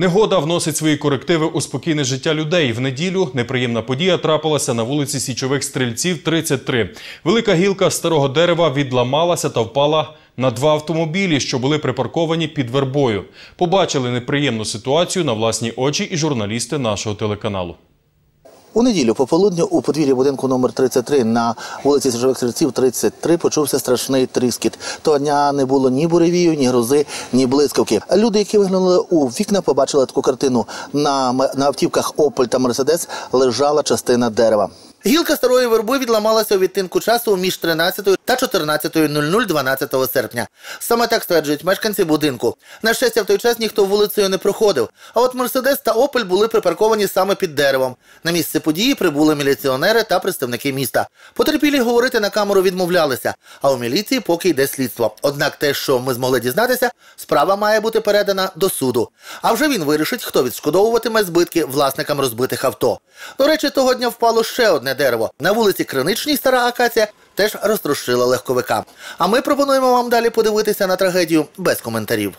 Негода вносить свої корективи у спокійне життя людей. В неділю неприємна подія трапилася на вулиці Січових Стрільців, 33. Велика гілка старого дерева відламалася та впала на два автомобілі, що були припарковані під вербою. Побачили неприємну ситуацію на власні очі і журналісти нашого телеканалу. У неділю пополудню у подвір'ї будинку номер 33 на вулиці Сержових Серців, 33 почувся страшний тріскіт. Того дня не було ні буревію, ні грози, ні блискавки. Люди, які виглянули у вікна, побачили таку картину. На, на автівках Опель та Мерседес лежала частина дерева. Гілка старої верби відламалася у відтинку часу між 13 та 14.00 12 серпня. Саме так стверджують мешканці будинку. На щастя, в той час ніхто вулицею не проходив. А от Мерседес та Опель були припарковані саме під деревом. На місце події прибули міліціонери та представники міста. Потерпілі говорити на камеру відмовлялися. А у міліції поки йде слідство. Однак те, що ми змогли дізнатися, справа має бути передана до суду. А вже він вирішить, хто відшкодовуватиме збитки власникам розбитих авто. До речі, того дня впало ще одне дерево. На вулиці Криничній стара акація теж розтрощила легковика. А ми пропонуємо вам далі подивитися на трагедію без коментарів.